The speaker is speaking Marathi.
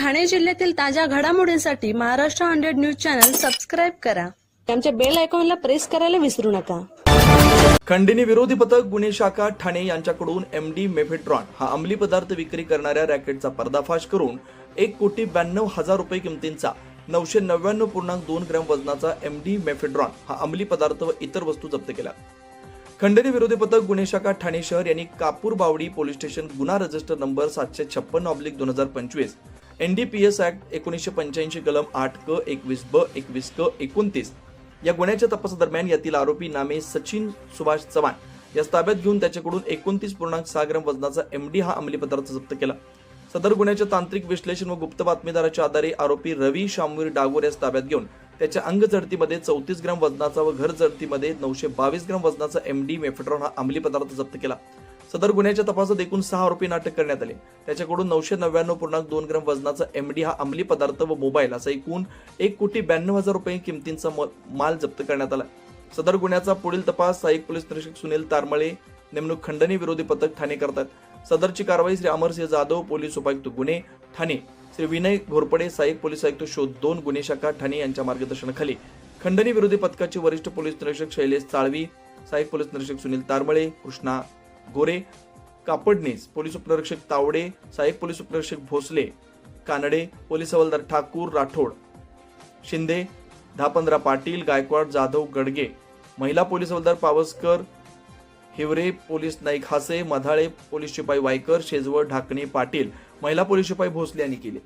ठाणे जिल्ह्यातील ताज्या घडामोडींसाठी Maharashtra hundred news channel subscribe करा. आमच्या बेल आयकॉनला प्रेस करायला विसरू नका. खंडिनी विरोधी पथक गुन्हे शाखा ठाणे यांच्याकडून एम डी मेफेट्रॉन हा अंमली पदार्थ विक्री करणाऱ्या रॅकेटचा पर्दाफाश करून एक कोटी ब्याण्णव हजार रुपये किमतींचा नऊशे नव्याण्णव पूर्णांक दोन ग्रॅम वजनाचा एम डी मेफेड्रॉन हा अंमली पदार्थ व इतर वस्तू जप्त केला. खंडणी विरोधी पथक गुन्हे शाखा ठाणे शहर यांनी कापूर बावडी पोलीस स्टेशन गुन्हा रजिस्टर नंबर सातशे छप्पन ऑब्लिक दोन हजार पंचवीस N D P S act एकोणीसशे पंच्याऐंशी कलम आठ क एकवीस ब एकवीस क एकोणतीस या गुन्ह्याच्या तपासादरम्यान यातील आरोपी नामे सचिन सुभाष चव्हाण यास ताब्यात घेऊन त्याच्याकडून एकोणतीस पूर्णांक सहा ग्रॅम वजनाचा एम डी हा अंमली पदार्थ जप्त केला. सदर गुन्ह्याच्या तांत्रिक विश्लेषण व गुप्त बातमीदाराच्या आधारे आरोपी रवी शामवीर डागोर यास ताब्यात घेऊन त्याच्या अंग जडतीमध्ये चौतीस ग्राम वजनाचा व घर जडतीमध्ये नऊशे बावीस ग्राम वजनाचा एम डी मेफेट्रॉन हा अंमली पदार्थ जप्त केला. सदर गुन्ह्याच्या तपासात एकूण सहा आरोपी अटक करण्यात आले. त्याच्याकडून नऊशे नव्याण्णव पूर्णांक दोन ग्राम वजनाचा एमडी हा अंमली पदार्थ व मोबाईल असा एकूण एक कोटी ब्याण्णव हजार रुपये किमतींचा म- माल जप्त करण्यात आला. सदर गुन्ह्याचा पुढील तपास सहाय्यक पोलीस निरीक्षक सुनील तारमळे नेमणूक खंडणी विरोधी पथक ठाणे करतात. सदरची कारवाई श्री अमरसिंह जाधव पोलीस उपायुक्त गुन्हे ठाणे. श्री विनय घोरपडे सहाय्यक पोलीस आयुक्त शोध दोन गुन्हे शाखा ठाणे यांच्या मार्गदर्शनाखाली. खंडणी विरोधी पथकाचे वरिष्ठ पोलीस निरीक्षक शैलेश चाळवी सहाय्यक पोलीस निरीक्षक सुनील तारमळे कृष्णा गोरे कापडनीस पोलीस उपनिरीक्षक तावडे सहाय्यक पोलीस उपनिरीक्षक भोसले कानडे पोलीस हवालदार ठाकूर राठोड शिंदे दहा पंधरा पाटील गायकवाड जाधव गडगे महिला पोलीस हवालदार पावसकर हिवरे पोलीस नाईक हासे मधाळे पोलीस शिपाई वायकर शेजवळ ढाकणे पाटील महिला पोलीस शिपाई भोसले यांनी केले.